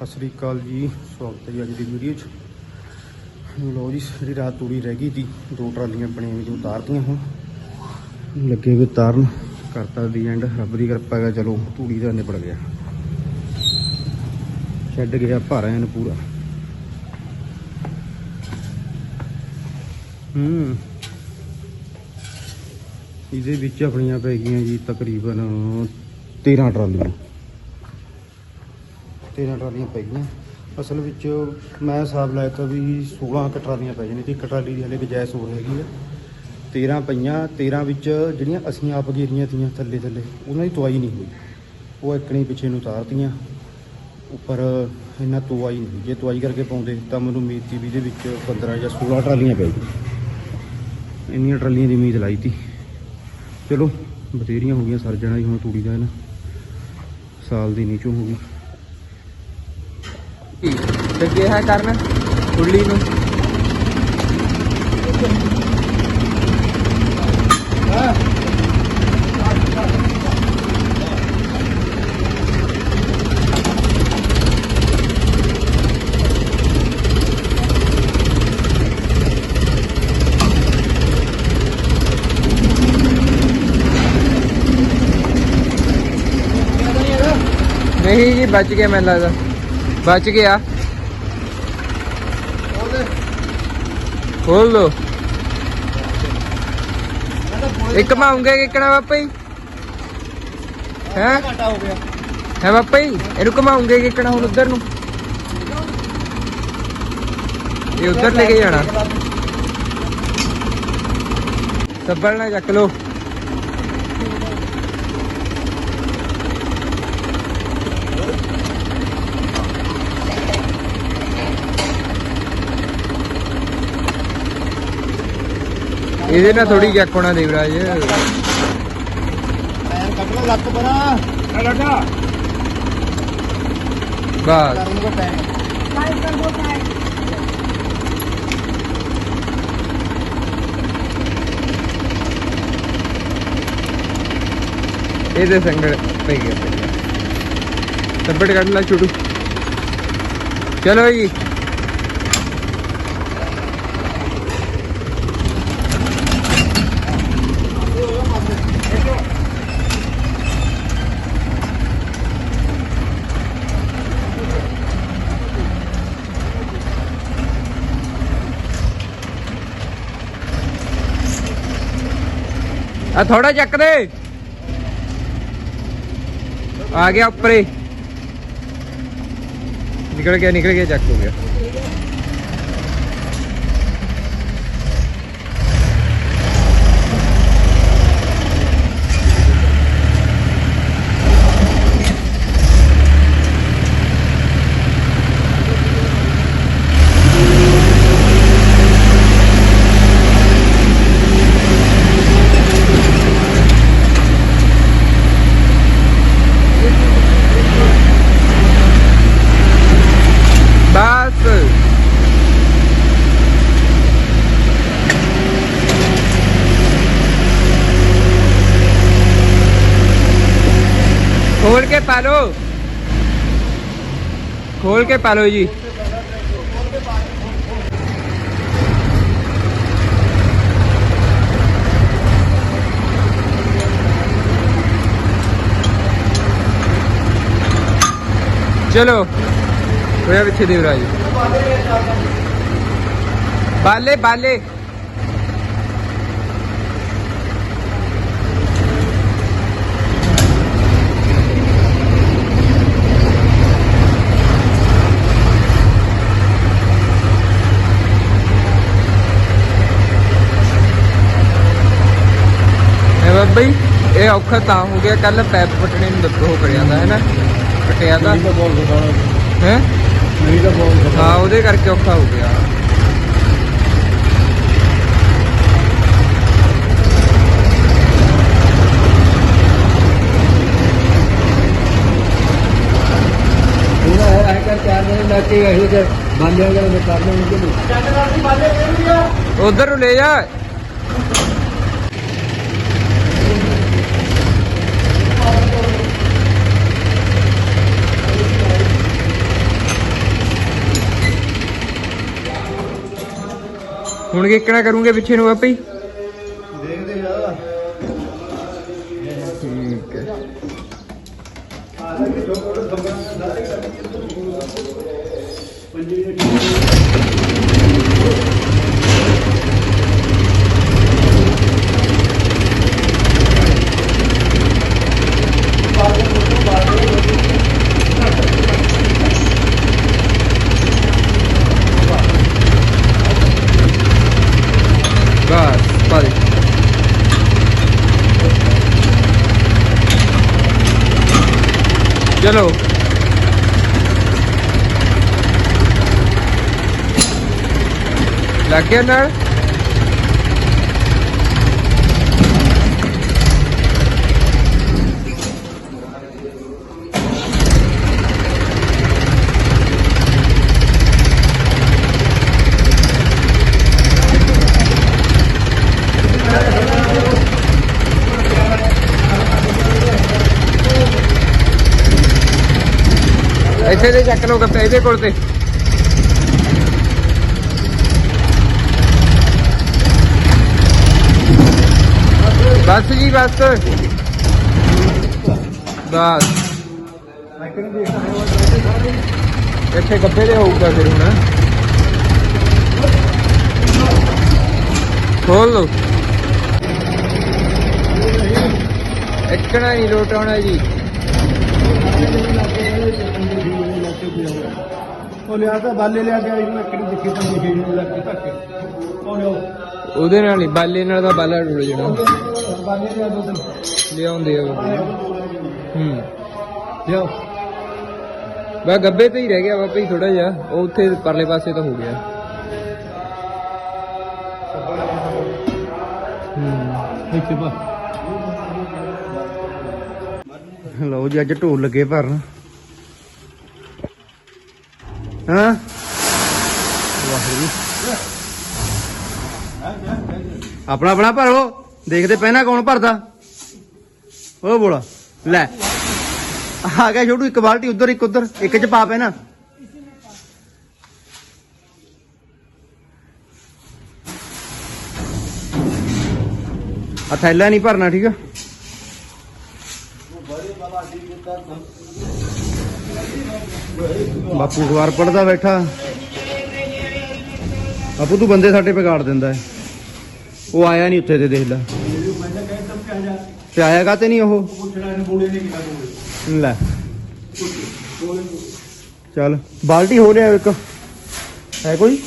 ਸਤਿ ਸ੍ਰੀ ਅਕਾਲ ਜੀ, ਸਵਾਗਤ ਹੈ ਜੀ ਅੱਜ ਦੀ ਵੀਡੀਓ 'ਚ। ਲੋ ਜੀ, ਜਿਹੜੀ ਰਾਤ ਤੂੜੀ ਰਹਿ ਗਈ ਸੀ ਦੋ ਟਰਾਲੀਆਂ ਬਣੀਆਂ ਵੀ ਜੋ ਉਤਾਰਤੀਆਂ ਹੁਣ। ਲੱਗੇ ਵੀ ਉਤਾਰਨ, ਕਰਤਾ ਦੀ ਐਂਡ ਰੱਬ ਦੀ ਕਿਰਪਾ ਹੈ ਚਲੋ, ਤੂੜੀ ਦਾ ਨਿਬੜ ਗਿਆ। ਛੱਡ ਗਿਆ ਭਾਰਾ ਐਨ ਪੂਰਾ। ਹੂੰ। ਇਹਦੇ ਵਿੱਚ ਆਪਣੀਆਂ ਪੈ ਗਈਆਂ ਜੀ ਤਕਰੀਬਨ 13 ਟਰਾਲੀਆਂ। 13 ਟਰਾਲੀਆਂ ਪੈ ਗਈਆਂ। ਅਸਲ ਵਿੱਚ ਮੈਂ ਹਿਸਾਬ ਲਾਇਆ ਤਾਂ ਵੀ 16 ਕਟਰਾਲੀਆਂ ਪੈ ਜਾਣੀ ਤੇ ਇੱਕ ਦੀ ਹਲੇ ਗੁੰਜਾਇਸ਼ ਹੋ ਹੈਗੀ ਹੈ 13 ਪਈਆਂ 13 ਵਿੱਚ ਜਿਹੜੀਆਂ ਅਸੀਂ ਆਪ ਗੇਰੀਆਂ ਤੀਆਂ ਥੱਲੇ ਥੱਲੇ, ਉਹਨਾਂ ਦੀ ਤਵਾਈ ਨਹੀਂ ਹੋਈ। ਉਹ ਇੱਕਣੀ ਪਿੱਛੇ ਨੂੰ ਉਤਾਰਤੀਆਂ ਉੱਪਰ ਇੰਨਾ ਤਵਾਈ ਨਹੀਂ ਜੇ ਤਵਾਈ ਕਰਕੇ ਪਾਉਂਦੇ ਤਾਂ ਮੈਨੂੰ ਉਮੀਦ ਸੀ ਵੀ ਇਹਦੇ ਵਿੱਚ 15 ਜਾਂ 16 ਟਰਾਲੀਆਂ ਪੈ ਗਈਆਂ। ਇੰਨੀਆਂ ਟਰਾਲੀਆਂ ਦੀ ਉਮੀਦ ਲਾਈ ਤੀ। ਚਲੋ, ਬਥੇਰੀਆਂ ਹੋ ਗਈਆਂ, ਸਰ ਜਾਣਾ ਜੀ ਹੁਣ ਤੂੜੀ ਦਾ ਹੈ ਨਾ। ਸਾਲ ਦੀ ਨੀਚੋਂ ਹੋ ਗਈ। ਲੱਗੇ ਹੈ ਕਰਨ? ਕੁੱਲੀ ਨੂੰ। ਨਹੀਂ ਜੀ ਬਚ ਗਿਆ ਮੈਨੂੰ ਲੱਗਦਾ। ਬਚ ਗਿਆ। ਖੋਲ ਲੋ ਇੱਕ ਮਾਉਂਗੇ ਕਿਕਣਾ ਬਾਪਾ ਜੀ। ਹੈ? ਘਾਟਾ ਹੋ ਗਿਆ ਹੈ ਬਾਪਾ ਜੀ? ਇਹਨੂੰ ਘਮਾਉਂਗੇ ਕਿਕਣਾ ਹੁਣ ਉਧਰ ਨੂੰ। ਇਹ ਉਧਰ ਲੈ ਕੇ ਜਾਣਾ। ਸੱਬਲ ਨਾਲ ਚੱਕ ਲੋ ਇਹਦੇ ਨਾਲ ਥੋੜੀ ਚੱਕ ਹੋਣਾ ਦੇਵਰਾਜ। ਪੈਰ ਕੱਢ ਲੋ ਲੱਕ ਬਰਾ ਲੱਗਾ ਬਸ। ਕਰਨ ਕੋ ਪੈਰ। ਇਹਦੇ ਸੰਗੜ ਪਈ ਗਿਆ। ਸੱਬੜ ਕੱਢ ਲੈ ਛੋਟੂ। ਚਲੋ ਜੀ। ਆ ਥੋੜਾ ਚੱਕ ਦੇ। ਆ ਗਿਆ ਉੱਪਰ। ਨਿਕਲ ਗਿਆ ਨਿਕਲ ਗਿਆ ਚੱਕ ਹੋ ਗਿਆ ਬਸ ਖੋਲ ਕੇ ਪਾ ਲੋ ਖੋਲ ਕੇ ਪਾ ਲੋ ਜੀ ਚਲੋ ਹੋਇਆ ਪਿੱਛੇ ਦੇ ਬਈ ਇਹ ਔਖਾ ਤਾਂ ਹੋ ਗਿਆ ਕੱਲ ਪੈਪ ਪਟਣੇ ਨੂੰ ਦੱਸੋ ਕਰਿਆ ਦਾ ਹੈ ਨਾ ਪਟਿਆ ਦਾ ਹੈ? ਮੇਰੀ ਤਾਂ ਬਹੁਤ ਹਾਂ ਉਹਦੇ ਕਰਕੇ ਔਖਾ ਹੋ ਗਿਆ। ਉਧਰ ਨੂੰ ਲੈ ਜਾ। ਹੁਣ ਕਿੱਕਣਾ ਕਰੂੰਗੇ ਪਿੱਛੇ ਨੂੰ ਆਪੇ ਹੀ ਦੇਖਦੇ ਆ ਠੀਕ ਹੈ ਬਸ ਪਾ ਦੇ ਚਲੋ। ਲੱਗ ਗਿਆ ਨਾਲ? ਇੱਥੇ ਦੇ ਚੱਕ ਲਓ ਗੱਪੇ ਇਹਦੇ ਕੋਲ ਤੇ। ਬਸ ਜੀ ਬਸ। ਬਸ। ਇੱਥੇ ਗੱਪੇ ਦੇ ਹੋਊਗਾ ਫਿਰ ਹੁਣ। ਖੋਲ ਲਓ। ਇੱਕਣਾ ਨਹੀਂ ਲੋਟ ਆਉਣਾ ਜੀ। ਉਹ ਲਿਆ ਤਾਂ ਬਾਲੇ ਲਿਆ ਗਿਆ ਇਹਨੂੰ ਲੱਕੜੀ ਦੇਖੀ ਤਾਂ ਦੇਖੀ ਨੂੰ ਲੱਗ ਕੇ ਧੱਕ। ਉਹ ਲਿਓ ਉਹਦੇ ਨਾਲ ਨਹੀਂ ਬਾਲੇ ਨਾਲ ਤਾਂ ਬਾਲਾ ਡੁੱਲ ਜਾਣਾ ਬਾਲੇ ਲਿਆ ਦੋ ਦਿਨ ਲਿਆਉਂਦੇ ਆ। ਹੂੰ। ਲਿਓ ਬਾ ਗੱਬੇ ਤੇ ਹੀ ਰਹਿ ਗਿਆ ਬਾਪਾ ਥੋੜਾ ਜਿਹਾ ਉਹ ਉੱਥੇ ਪਰਲੇ ਪਾਸੇ ਤਾਂ ਹੋ ਗਿਆ। ਹੂੰ। ਇੱਥੇ ਬਾ ਲਓ ਜੀ ਅੱਜ ਢੋਲ ਲੱਗੇ ਭਰਨ। ਹਾਂ? ਆਪਣਾ ਆਪਣਾ ਭਰੋ। ਦੇਖਦੇ ਪਹਿਨਾ ਕੌਣ ਭਰਦਾ। ਉਹ ਬੋਲਾ। ਲੈ। ਆ ਗਿਆ ਛੋਟੂ, ਇੱਕ ਬਾਲਟੀ ਉਧਰ, ਇੱਕ ਉਧਰ। ਇੱਕ ਚ ਪਾ ਪੈਣਾ ਆ ਥੈਲਾ ਨਹੀਂ ਭਰਨਾ, ਠੀਕ ਆ? ਬਾਪੂ ਅਖਬਾਰ ਪੜਦਾ ਬੈਠਾ। ਬਾਪੂ, ਤੂੰ ਬੰਦੇ ਸਾਡੇ ਵਿਗਾੜ ਦਿੰਦਾ ਹੈ। ਉਹ ਆਇਆ ਨਹੀਂ ਉੱਥੇ ਤੇ ਦੇਖ ਲੈ। ਤੇ ਆਇਆ ਕਾ ਨਹੀਂ ਉਹ? ਲੈ। ਚੱਲ, ਬਾਲਟੀ ਹੋ ਰਿਹਾ ਇੱਕ। ਹੈ ਕੋਈ?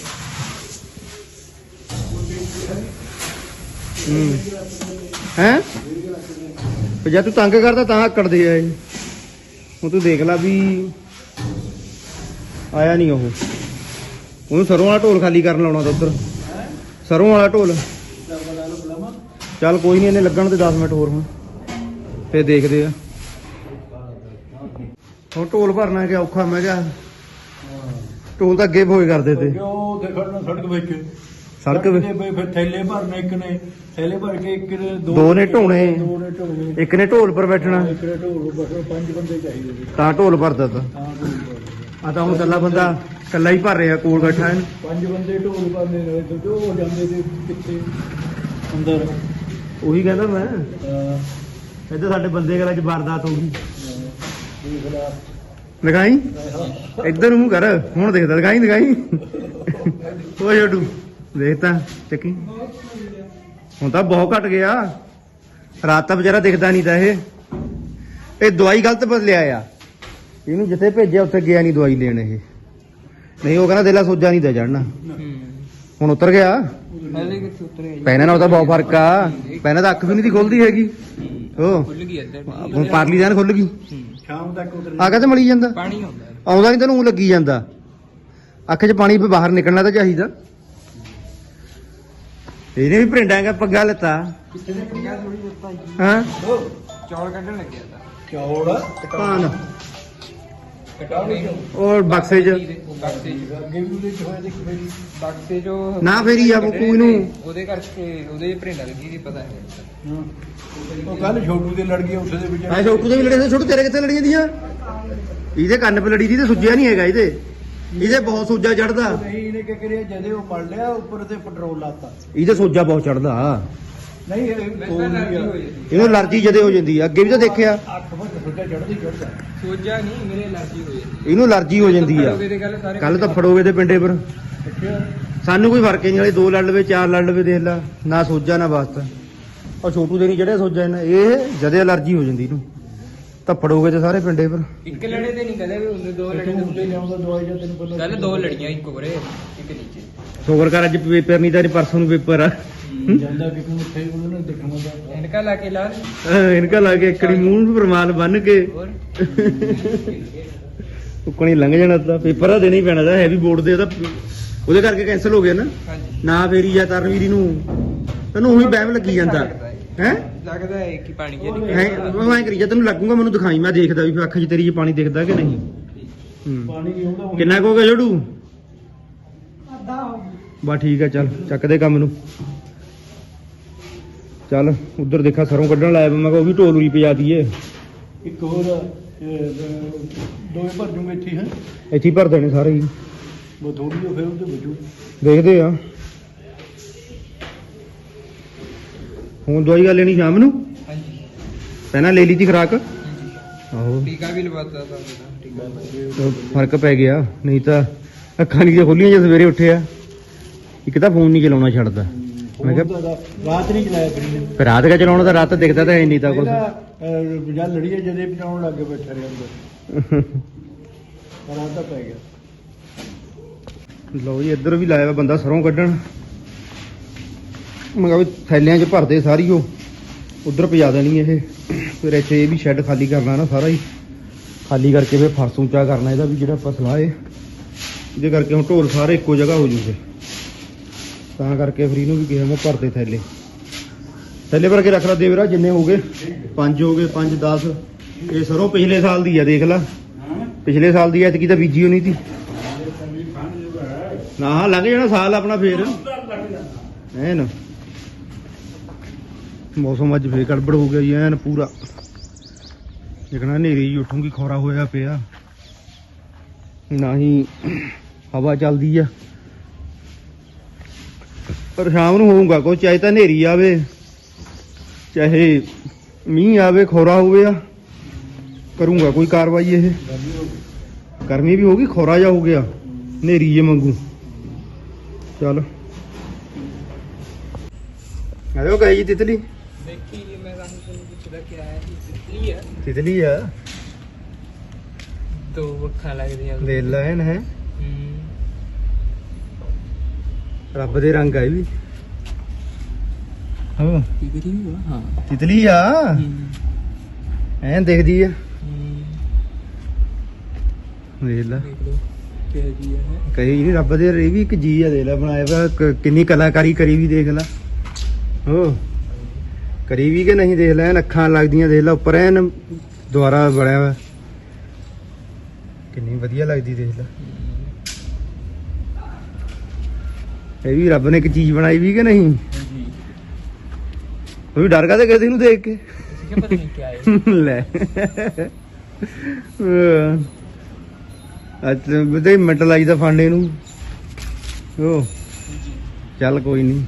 ਹੂੰ। ਹੈ? ਜੇ ਤੂੰ ਤੰਗ ਕਰਦਾ ਤਾਂ ਆਕੜ ਆ ਇਹ। ਹੁਣ ਤੂੰ ਦੇਖ ਲੈ ਵੀ ਆਇਆ ਨਹੀਂ ਉਹ। ਉਹਨੂੰ ਸਰੋਂ ਵਾਲਾ ਢੋਲ ਖਾਲੀ ਕਰਨ ਲਾਉਣਾ ਤਾਂ ਉੱਧਰ। ਸਰੋਂ ਵਾਲਾ ਢੋਲ। ਚੱਲ ਕੋਈ ਨਹੀਂ ਇਹਨੇ ਲੱਗਣ ਤੇ 10 ਮਿੰਟ ਹੋਰ ਹੁਣ। ਫੇਰ ਦੇਖਦੇ ਆ। ਹੁਣ ਢੋਲ ਭਰਨਾ ਕਿ ਔਖਾ ਮੈਂ ਕਿਹਾ। ਢੋਲ ਤਾਂ ਅੱਗੇ ਭੋਏ ਕਰਦੇ ਤੇ। ਉਹ ਦੇਖਣ ਸੜਕ ਵਿੱਚ। ਸੜਕ ਵਿੱਚ। ਫਿਰ ਥੈਲੇ ਭਰਨੇ ਇੱਕ ਨੇ। ਥੈਲੇ ਭਰ ਕੇ ਇੱਕ ਨੇ ਦੋ ਨੇ ਢੋਣੇ। ਦੋ ਨੇ ਢੋਣੇ। ਇੱਕ ਨੇ ਢੋਲ ਪਰ ਬੈਠਣਾ। ਇੱਕ ਨੇ ਢੋਲ ਬਸ ਪੰਜ ਬੰਦੇ ਚਾਹੀਦੇ ਤਾਂ ਢੋਲ ਭਰਦਾ ਤਾ। ਆ ਤਾਂ ਹੁਣ ਕੱਲਾ ਬੰਦਾ ਕੱਲਾ ਹੀ ਭਰ ਰਿਹਾ ਕੋਲ ਬੈਠਾ ਇਹਨੂੰ ਪੰਜ ਬੰਦੇ ਢੋਲ ਭਰਨੇ ਨੇ ਤੇ ਜੋ ਹੋ ਜਾਂਦੇ ਤੇ ਕਿੱਥੇ? ਅੰਦਰ। ਉਹੀ ਕਹਿੰਦਾ ਮੈਂ। ਅਹ, ਇੱਧਰ ਸਾਡੇ ਬੰਦੇ ਘਰਾਂ 'ਚ ਵਾਰਦਾਤ ਹੋ ਗਈ। ਦੇਖ ਲਾ। ਲਗਾਈ? ਇੱਧਰ ਨੂੰ ਮੂੰਹ ਕਰ ਹੁਣ ਦੇਖਦਾ ਲਗਾਈ ਲਗਾਈ। ਓ ਛੋਟੂ ਦੇਖਤਾ ਚੱਕੀ। ਹੁਣ ਤਾਂ ਬਹੁਤ ਘਟ ਗਿਆ। ਰਾਤ ਤਾਂ ਵਿਚਾਰਾ ਦਿਖਦਾ ਨਹੀਂ ਤਾਂ ਇਹ। ਇਹ ਦਵਾਈ ਗਲਤ ਬਦਲਿਆ ਆ। ਇਹਨੂੰ ਜਿੱਥੇ ਭੇਜਿਆ ਉੱਥੇ ਗਿਆ ਨਹੀਂ ਦਵਾਈ ਲੈਣ ਇਹ। ਨਹੀਂ ਉਹ ਕਹਿੰਦਾ ਦਿਲਾ ਸੋਜਾ ਨਹੀਂ ਦਾ ਚੜਨਾ ਹੁਣ ਉਤਰ ਗਿਆ। ਹਲੇ ਕਿੱਥੇ ਉਤਰਿਆ ਜੀ? ਪਹਿਲਾਂ ਨਾਲ ਤਾਂ ਬਹੁਤ ਫ਼ਰਕ ਆ। ਪਹਿਲਾਂ ਤਾਂ ਅੱਖ ਵੀ ਨਹੀਂ ਦੀ ਖੁੱਲਦੀ ਹੈਗੀ। ਉਹ ਖੁੱਲ ਗਈ ਇੱਧਰ ਹੁਣ ਪਾਰਲੀ ਜਾਨ ਖੁੱਲ ਗਈ। ਹੂੰ ਸ਼ਾਮ ਤੱਕ ਉਧਰ ਆ ਕੇ ਮਲੀ ਜਾਂਦਾ। ਪਾਣੀ ਆਉਂਦਾ। ਆਉਂਦਾ ਨਹੀਂ ਤੈਨੂੰ ਲੱਗੀ ਜਾਂਦਾ। ਅੱਖ 'ਚ ਪਾਣੀ ਵੀ ਬਾਹਰ ਨਿਕਲਣਾ ਤਾਂ ਚਾਹੀਦਾ। ਇਹਨੇ ਵੀ ਭਰਿੰਡਾਂ ਦਾ ਪੱਗਾ ਲੱਤਾ। ਹਾਂ। ਚੌਲ ਕੱਢਣ ਲੱਗਿਆ ਤਾਂ। ਚੌੜ ਪਾਨ। ਔਰ ਬਕਸੇ 'ਚ? ਬਕਸੇ ਚ ਅੱਗੇ ਵੀ ਉਹਦੇ ਚ ਹੋਇਆ ਦੇਖ ਮੇਰੀ ਬਕਸੇ ਜੋ ਨਾ ਫੇਰੀ ਆ ਬੱਕੂ ਇਹਨੂੰ। ਉਹਦੇ ਕਰਕੇ ਉਹਦੇ ਭਰਿੰਡਾ ਲੱਗੀ ਸੀ ਪਤਾ ਨਹੀਂ। ਉਹ ਕੱਲ ਛੋਟੂ ਦੇ ਲੜ ਗਿਆ ਉੱਥੇ ਦੇ ਵਿੱਚ ਛੋਟੂ ਦੇ ਵੀ ਲੜੇ ਸੀ ਛੋਟੂ ਤੇਰੇ ਕਿੱਥੇ ਲੜੀਆਂ ਦੀਆਂ? ਇਹਦੇ ਕੰਨ 'ਤੇ ਲੜੀ ਸੀ ਤੇ ਸੁੱਜਿਆ ਨਹੀਂ ਹੈਗਾ ਇਹਦੇ। ਇਹਦੇ ਬਹੁਤ ਸੂਜਾ ਚੜਦਾ। ਨਹੀਂ ਇਹਨੇ ਕਿ ਕਰਿਆ ਜਦੇ ਉਹ ਪੜ ਲਿਆ ਉੱਪਰ ਤੇ ਪੈਟਰੋਲ ਲਾਤਾ। ਇਹਦੇ ਸੋਜਾ ਬਹੁਤ ਚੜਦਾ। ਨਹੀਂ ਇਹ ਕੋਲ ਨਹੀਂ। ਹੋ। ਇਹਨੂੰ ਅਲਰਜੀ ਜਦੇ ਹੋ ਜਾਂਦੀ ਆ ਅੱਗੇ ਵੀ ਤਾਂ ਦੇਖਿਆ। ਅੱਖ ਫੁੱਟ ਫੁੱਟਾ ਚੜਦੀ ਚੜਦਾ ਸੋਜਾ ਨਹੀਂ ਮੇਰੇ ਐਲਰਜੀ ਹੋ ਜਾਂਦੀ ਇਹਨੂੰ ਅਲਰਜੀ ਹੋ ਜਾਂਦੀ ਆ। ਕੱਲ ਤਾਂ ਫੜੋਗੇ ਤੇ ਪਿੰਡੇ ਪਰ। ਸਾਨੂੰ ਕੋਈ ਫ਼ਰਕ ਹੀ ਨਹੀਂ ਵਾਲੇ ਦੋ ਲੜ ਲਵੇ ਚਾਰ ਲੜ ਲਵੇ ਦੇਖ ਲਾ। ਨਾ ਸੋਜਾ ਨਾ ਵਾਸਤਾ ਉਹ ਛੋਟੂ ਦੇ ਨਹੀਂ ਜਿਹੜੇ ਸੋਜਾ ਇਹਨਾਂ। ਇਹ ਜਦੇ ਅਲਰਜੀ ਹੋ ਜਾਂਦੀ ਇਹਨੂੰ। ਤਾਂ ਫੜੋਗੇ ਤੇ ਸਾਰੇ ਪਿੰਡੇ ਪਰ। ਇੱਕ ਲੜੇ ਤੇ ਨਹੀਂ ਕਦੇ ਵੀ ਹੁੰਦੇ ਦੋ ਲੜੇ ਤੂੰ ਉੱਤੇ ਲਿਆਉਂਦਾ ਦਵਾਈ ਜਾਂ ਤੈਨੂੰ ਪਤਾ ਕੱਲ ਦੋ ਲੜੀਆਂ ਇੱਕ ਉਰੇ ਇੱਕ ਨੀਚੇ। ਸ਼ੁਕਰ ਕਰ ਅੱਜ ਪੇਪਰ ਨਹੀਂ ਤਾਂ ਪਰਸੋਂ ਨੂੰ ਪੇਪਰ ਆ। ਜਾਂਦਾ ਕਿ ਤੂੰ ਉੱਥੇ ਉਹਨਾਂ ਨੂੰ ਦੇਖਣਾ ਦਾ ਇਨਕਾ ਲਾ ਕੇ ਲਾ। ਅਹ ਇਨਕਾ ਲਾ ਕੇ ਇਕੜੀ ਮੂੰਹ ਨੂੰ ਰੁਮਾਲ ਬੰਨ ਕੇ। ਉੱਕਣੀ ਲੰਘ ਜਾਣਾ ਤਾਂ ਪੇਪਰ ਆ ਦੇਣਾ ਹੀ ਪੈਣਾ ਦਾ ਹੈਵੀ ਬੋਰਡ ਦੇ ਉਹਦਾ ਉਹਦੇ ਕਰਕੇ ਕੈਨਸਲ ਹੋ ਗਿਆ ਨਾ। ਹਾਂਜੀ। ਨਾ ਫੇਰੀ ਜਾਂ ਤਰਨਵੀਰੀ ਨੂੰ। ਤੈਨੂੰ ਉਹੀ ਬੈਮ ਲੱਗੀ ਜਾਂਦਾ। ਹੈ? ਲੱਗਦਾ ਹੈ ਕਿ ਪਾਣੀ ਜੇ ਹੈ ਮੈਂ ਕਰੀ ਜਾ ਤੈਨੂੰ ਲੱਗੂਗਾ ਮੈਨੂੰ ਦਿਖਾਈ ਮੈਂ ਦੇਖਦਾ ਵੀ ਅੱਖ 'ਚ ਤੇਰੀ 'ਚ ਪਾਣੀ ਦਿਖਦਾ ਕਿ ਨਹੀਂ। ਹੂੰ। ਪਾਣੀ ਕਿੰਨਾ ਕੁ ਹੋ ਗਿਆ ਜੋੜੂ? ਬਾ ਠੀਕ ਆ ਚੱਲ ਚੱਕ ਦੇ ਕੰਮ ਨੂੰ। ਚੱਲ ਉਧਰ ਦੇਖਾ ਸਰੋਂ ਕੱਢਣ ਲਾਇਆ ਵਾ, ਮੈਂ ਕਿਹਾ ਉਹ ਵੀ ਢੋਲੂਰੀ ਪਜਾ ਦਈਏ। ਇੱਕ ਹੋਰ ਇਹ, ਦੋਵੇਂ ਭਰ ਜੂਗੇ ਇੱਥੇ ਹੈ ਇੱਥੇ ਹੀ ਭਰ ਦੇਣੇ ਸਾਰੇ ਹੀ। ਉਹ ਥੋੜੀ ਉਹ ਫਿਰ ਉਹਦੇ ਬਚੂ ਦੇਖਦੇ ਆ। ਹੁਣ ਦਵਾਈ ਗਾ ਲੈਣੀ ਸ਼ਾਮ ਨੂੰ? ਹਾਂਜੀ। ਪਹਿਲਾਂ ਲੈ ਲਈ ਤੀ ਖਰਾਕ? ਹਾਂਜੀ। ਆਹੋ। ਟੀਕਾ ਵੀ ਲਵਾਤਾ ਤਾਂ ਉਹਦਾ, ਟੀਕਾ ਤਾਂ ਫ਼ਰਕ ਪੈ ਗਿਆ ਨਹੀਂ ਤਾਂ ਅੱਖਾਂ ਨਹੀਂ ਖੋਲੀਆਂ ਜੇ ਸਵੇਰੇ ਉੱਠਿਆ। ਇੱਕ ਤਾਂ ਫੋਨ ਨਹੀਂ ਚਲਾਉਣਾ ਛੱਡਦਾ। ਮੈਂ ਕਿਹਾ ਰਾਤ ਨਹੀਂ ਚਲਾਇਆ ਕਰੀ ਫਿਰ ਰਾਤ ਕਾ ਚਲਾਉਣਾ? ਤਾਂ ਰਾਤ ਦਿਖਦਾ ਤਾਂ ਨਹੀਂ ਤਾਂ ਕੁਝ ਇਹਦਾ ਜਾਂ ਲੜੀਏ ਜਦੇ ਪਜਾਉਣ ਲੱਗ ਕੇ ਬੈਠਾ ਰਿਹਾ ਅੰਦਰ। ਰਾਤ ਤਾਂ ਪੈ ਗਿਆ। ਲਓ ਜੀ ਇੱਧਰ ਵੀ ਲਾਇਆ ਵਾ ਬੰਦਾ ਸਰੋਂ ਕੱਢਣ। ਮੈਂ ਕਿਹਾ ਵੀ ਥੈਲਿਆਂ 'ਚ ਭਰਦੇ ਸਾਰੀ ਉਹ। ਉਧਰ ਪਜਾ ਦੇਣੀ ਇਹ। ਫਿਰ ਇੱਥੇ ਇਹ ਵੀ ਸ਼ੈੱਡ ਖਾਲੀ ਕਰਨਾ ਨਾ ਸਾਰਾ ਹੀ। ਖਾਲੀ ਕਰਕੇ ਫਿਰ ਫਰਸ਼ ਉੱਚਾ ਕਰਨਾ ਇਹਦਾ ਵੀ ਜਿਹੜਾ ਫਸਲਾ ਏ ਇਹਦੇ ਕਰਕੇ ਹੁਣ ਢੋਲ ਸਾਰੇ ਇੱਕੋ ਜਗ੍ਹਾ ਹੋ ਜੂਗੇ। ਤਾਂ ਕਰਕੇ ਫਿਰ ਨੂੰ ਵੀ ਕਿਹਾ ਮੈਂ ਭਰਦੇ ਥੈਲੇ। ਥੈਲੇ ਭਰ ਕੇ ਰੱਖ ਲਾ ਦੇਵਰਾ, ਜਿੰਨੇ ਹੋ ਗਏ। ਪੰਜ ਹੋ ਗਏ 5 10 ਇਹ ਸਰੋਂ ਪਿਛਲੇ ਸਾਲ ਦੀ ਆ, ਦੇਖ ਲਾ। ਪਿਛਲੇ ਸਾਲ ਦੀ ਐਤਕੀ ਤਾਂ ਬੀਜੀ ਹੋਣੀ ਸੀ। ਨਾ ਹਾਂ ਲੱਗ ਜਾਣਾ ਸਾਲ ਆਪਣਾ ਫੇਰ। ਐਨ। ਮੌਸਮ ਅੱਜ ਫੇਰ ਗੜਬੜ ਹੋ ਗਿਆ ਜੀ, ਐਨ ਪੂਰਾ। ਦੇਖਣਾ, ਹਨੇਰੀ ਜੀ ਉੱਠੂਗੀ, ਖੋਰਾ ਹੋਇਆ ਪਿਆ। ਨਾ ਹੀ ਹਵਾ ਚੱਲਦੀ ਆ। ਪਰ ਸ਼ਾਮ ਨੂੰ ਹੋਊਗਾ ਕੋਈ ਚਾਹੇ ਤਾਂ ਹਨੇਰੀ ਆਵੇ ਚਾਹੇ ਮੀਂਹ ਆਵੇ ਖੋਰਾ ਹੋਵੇ ਆ ਕਰੂੰਗਾ ਕੋਈ ਕਾਰਵਾਈ ਇਹ। ਗਰਮੀ ਵੀ ਹੋ ਗਈ ਖੋਰਾ ਜਾ ਹੋ ਗਿਆ ਹਨੇਰੀ ਜੇ ਮੰਗੂ ਚੱਲ। ਆਇਓ ਗਈ ਜੀ ਤਿਤਲੀ? ਦੇਖੀ ਜੀ ਮੈਂ ਤੁਹਾਨੂੰ ਪੁੱਛਦਾ ਕਿ ਆਇਆ ਸੀ ਤਿਤਲੀ ਹੈ ਤਿਤਲੀ ਆ? ਦੋ ਅੱਖਾਂ ਲੱਗਦੀਆਂ। ਦੇ ਲੈਣ ਹੈ ਹੂੰ ਰੱਬ ਦੇ ਰੰਗ ਆ ਇਹ ਵੀ। ਹਾਂ। ਕੀ ਕਰੀ ਹਾਂ। ਤਿਤਲੀ ਆ? ਐਂ ਦਿਖਦੀ ਆ। ਦੇਖ ਲੈ। ਕਿਹੋ ਜੀ ਹੈ ਕਹੀ ਨਹੀਂ ਰੱਬ ਦੇ ਇਹ ਵੀ ਇੱਕ ਜੀ ਆ ਦੇਖ ਲੈ ਬਣਾਇਆ ਵਾ ਕਿੰਨੀ ਕਲਾਕਾਰੀ ਕਰੀ ਵੀ ਦੇਖ ਲੈ। ਹੋ। ਕਰੀ ਵੀ ਕਿ ਨਹੀਂ ਦੇਖ ਲੈ ਅੱਖਾਂ ਲੱਗਦੀਆਂ ਦੇਖ ਲੈ ਉੱਪਰ ਐਨ ਦੁਆਰਾ ਬਣਿਆ ਵਾ ਕਿੰਨੀ ਵਧੀਆ ਲੱਗਦੀ ਦੇਖ ਲੈ। ਇਹ ਵੀ ਰੱਬ ਨੇ ਇੱਕ ਚੀਜ਼ ਬਣਾਈ ਵੀ ਕਿ ਨਹੀਂ? ਜੀ ਉਹ ਵੀ ਡਰ ਕਾਦੇ ਕਿਸੇ ਨੂੰ ਦੇਖ ਕੇ? ਕੀ ਪਤਾ ਨਹੀਂ ਕੀ ਆਇਆ ਲੈ। ਅੱਜ ਬਦੇ ਮਿੰਟ ਲਾਈਦਾ ਫਾਂਡੇ ਨੂੰ। ਉਹ ਚੱਲ ਕੋਈ ਨਹੀਂ।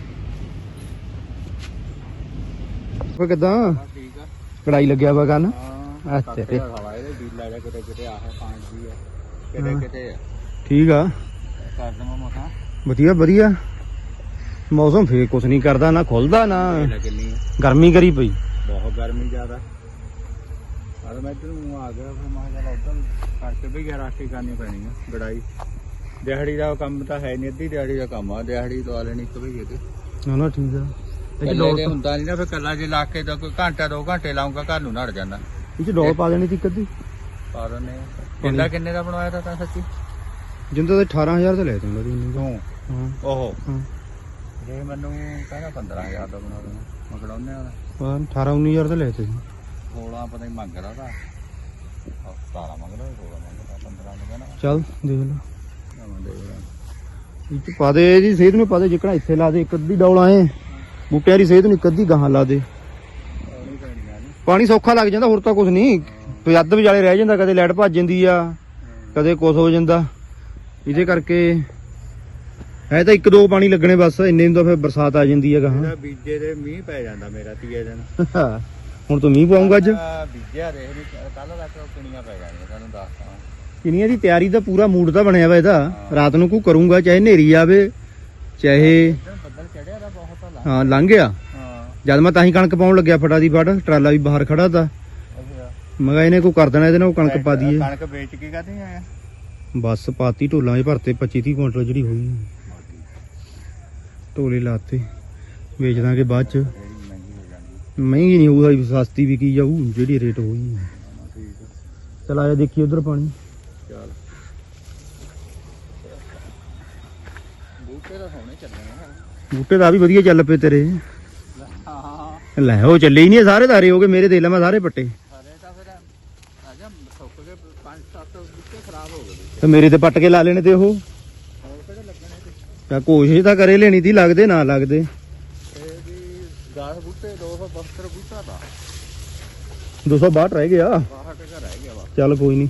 ਉਹ ਕਿਦਾਂ? ਠੀਕ ਆ। ਕੜਾਈ ਲੱਗਿਆ ਵਾ ਕੰਨ ਅੱਛਾ ਤੇ ਹਵਾਏ ਦੇ ਬਿੱਲ ਆ ਕਿਤੇ ਕਿਤੇ ਆਹ ਪਾਂਚ ਵੀ ਹੈ। ਕਿਤੇ ਕਿਤੇ ਠੀਕ ਆ। ਕਰ ਦਵਾਂ ਮਖਾ ਵਧੀਆ ਵਧੀਆ। ਮੌਸਮ ਫੇਰ ਕੁਛ ਨਹੀਂ ਕਰਦਾ ਨਾ ਖੁੱਲਦਾ ਨਾ ਕਿੰਨੀ ਹੈ ਗਰਮੀ ਕਰੀ ਪਈ। ਬਹੁਤ ਗਰਮੀ ਜ਼ਿਆਦਾ। ਅਰ ਮੈਂ ਤੈਨੂੰ ਆ ਗਿਆ ਫਿਰ ਮੈਂ ਕਿਹਾ ਉੱਧਰ ਕਰਕੇ ਵੀ ਗਿਆ ਰਾਖੀ ਕਰਨੀ ਪੈਣੀ ਹੈ ਗੜਾਈ। ਦਿਹਾੜੀ ਦਾ ਕੰਮ ਤਾਂ ਹੈ ਨਹੀਂ ਅੱਧੀ ਦਿਹਾੜੀ ਦਾ ਕੰਮ ਆ ਦਿਹਾੜੀ ਲਵਾ ਲੈਣੀ ਇੱਕ ਵਜੇ ਤੇ ਨਾ ਨਾ ਠੀਕ ਆ। ਇਹ ਚ ਡੋਲ ਤੇ ਹੁੰਦਾ ਨਹੀਂ ਨਾ ਫਿਰ ਕੱਲਾ ਜੇ ਲਾ ਕੇ ਤਾਂ ਕੋਈ ਘੰਟਾ ਦੋ ਘੰਟੇ ਲਾਉਂਗਾ ਘਰ ਨੂੰ ਨੜ ਜਾਂਦਾ। ਇਹ ਚ ਡੋਲ ਪਾ ਦੇਣੀ ਸੀ ਕਦੀ ਪਾ ਦਿੰਦੇ ਕਿੰਨਾ ਕਿੰਨੇ ਦਾ ਬਣਵਾਇਆ ਤਾਂ ਤਾਂ ਸੱਚੀ? ਜਿੰਦਾ ਤੇ 18000 ਤੇ ਲੈ ਦੂੰਗਾ ਤੂੰ ਤੂੰ ਹਾਂ। ਓਹੋ। ਹਾਂ। ਜੇ ਮੈਨੂੰ ਕਹਿੰਦਾ 15000 ਦਾ ਬਣਾ ਦੇਣਾ ਮੈਂ ਕਢਾਉਨੇ ਆ ਹਾਂ 18 19000 ਤੇ ਲੈ ਤੇ। 16 ਪਤਾ ਨਹੀਂ ਮੰਗਦਾ ਦਾ 17 ਮੰਗਦਾ 16 ਮੰਗਦਾ 15 ਦਾ ਕਹਿੰਦਾ ਚੱਲ ਦੇਖ ਲੈ। ਦੇ ਇਹ ਪਾ ਦੇ ਇਹਦੀ ਸਿਹਤ ਨੂੰ ਪਾ ਦੇ ਜਿਕਣਾ ਇੱਥੇ ਲਾ ਦੇ ਇੱਕ ਅੱਧੀ ਡੌਲ ਆਏ। ਬੂਟਿਆਂ ਦੀ ਸਿਹਤ ਨੂੰ ਇੱਕ ਅੱਧੀ ਗਾਹਾਂ ਲਾ ਦੇ। ਪਾਣੀ ਸੌਖਾ ਲੱਗ ਜਾਂਦਾ ਹੋਰ ਤਾਂ ਕੁਝ ਨਹੀਂ ਅੱਧ ਵਿਚਾਲੇ ਰਹਿ ਜਾਂਦਾ ਕਦੇ ਲਾਈਟ ਭੱਜ ਜਾਂਦੀ ਆ ਕਦੇ ਕੁਝ ਹੋ ਜਾਂਦਾ। ਇਹਦੇ ਕਰਕੇ ਐ ਤਾਂ ਇੱਕ ਦੋ ਪਾਣੀ ਲੱਗਣੇ ਬਸ ਇੰਨੇ ਨੂੰ ਤਾਂ ਫਿਰ ਬਰਸਾਤ ਆ ਜਾਂਦੀ ਹੈ ਗਾਹਾਂ। ਬੀਜੇ ਦੇ ਮੀਂਹ ਪੈ ਜਾਂਦਾ ਮੇਰਾ ਤੀਏ ਦਿਨ। ਹੁਣ ਤੂੰ ਮੀਂਹ ਪਾਉਂਗਾ ਅੱਜ। ਆਹ ਬੀਜਿਆ ਦੇਖ ਨਹੀਂ ਕੱਲ ਤੱਕ ਕਿਣੀਆਂ ਪੈ ਜਾਣੀਆਂ ਤੁਹਾਨੂੰ ਦੱਸਦਾ ਕਿਨੀਆਂ ਦੀ ਤਿਆਰੀ ਤਾਂ ਪੂਰਾ ਮੂਡ ਤਾਂ ਬਣਿਆ ਵਾ ਇਹਦਾ। ਰਾਤ ਨੂੰ ਕੋ ਕਰੂੰਗਾ ਚਾਹੇ ਹਨੇਰੀ ਆਵੇ ਚਾਹੇ ਬੱਦਲ ਚੜਿਆ ਦਾ ਬਹੁਤ ਆ ਹਾਂ ਲੰਘ ਗਿਆ। ਹਾਂ। ਜਦ ਮੈਂ ਤਾਂ ਹੀ ਕਣਕ ਪਾਉਣ ਲੱਗਿਆ ਫਟਾ ਦੀ ਫੜ ਟਰਾਲਾ ਵੀ ਬਾਹਰ ਖੜਾ ਤਾ। ਅੱਛਾ। ਮੈਂ ਕਿਹਾ ਇਹਨੇ ਕੋ ਕਰ ਦੇਣਾ ਇਹਦੇ ਨਾਲ ਉਹ ਕਣਕ ਪਾ ਦਈਏ। ਕਣਕ ਵੇਚ ਕੇ ਕਾਹਦੇ ਆਇਆ? ਬਸ ਪਾਤੀ ਢੋਲਾਂ 'ਚ ਭਰਤੇ 25 30 ਕੁਇੰਟਲ ਜਿਹੜੀ ਹੋਈ। ਢੋਲੇ ਲਾਤੇ। ਵੇਚ ਦਾਂਗੇ ਬਾਅਦ ਚ। ਮਹਿੰਗੀ ਨਹੀਂ ਹੋਊਗੀ ਸਸਤੀ ਵਿਕੀ ਜਾਊ ਜਿਹੜੀ ਰੇਟ ਹੋਈ। ਆ। ਚਲ ਆਇਆ ਦੇਖੀ ਉਧਰ ਪਾਣੀ। ਚੱਲ ਬੂਟੇ ਚੱਲਣੇ ਆ ਦਾ ਵੀ ਵਧੀਆ ਚੱਲ ਪਏ ਤੇਰੇ। ਲੈ ਉਹ ਚੱਲੇ ਹੀ ਨਹੀਂ ਸਾਰੇ ਧਾਰੇ ਹੋ ਗਏ ਮੇਰੇ ਦੇ ਲੈ ਮੈਂ ਸਾਰੇ ਪੱਟੇ ਸਾਰੇ ਤਾਂ ਫਿਰ ਆਜਾ ਸੁੱਕ ਕੇ ਪੰਜ ਸੱਤ ਬੂਟੇ ਖਰਾਬ ਹੋ ਗਏ ਤੇ ਮੇਰੇ ਤੇ ਪੱਟ ਕੇ ਲਾ ਲੈਣੇ ਤੇ ਉਹ। ਤੇ ਕੋਸ਼ਿਸ਼ ਤਾਂ ਕਰੇ ਲੈਣੀ ਦੀ ਲੱਗਦੇ ਨਾ ਲੱਗਦੇ। ਇਹ ਵੀ 10 ਬੂਟੇ 272 ਬੂਟਾ ਦਾ। 262 ਰਹਿ ਗਿਆ। 62 ਘਰ ਰਹਿ ਗਿਆ ਚੱਲ ਕੋਈ ਨਹੀਂ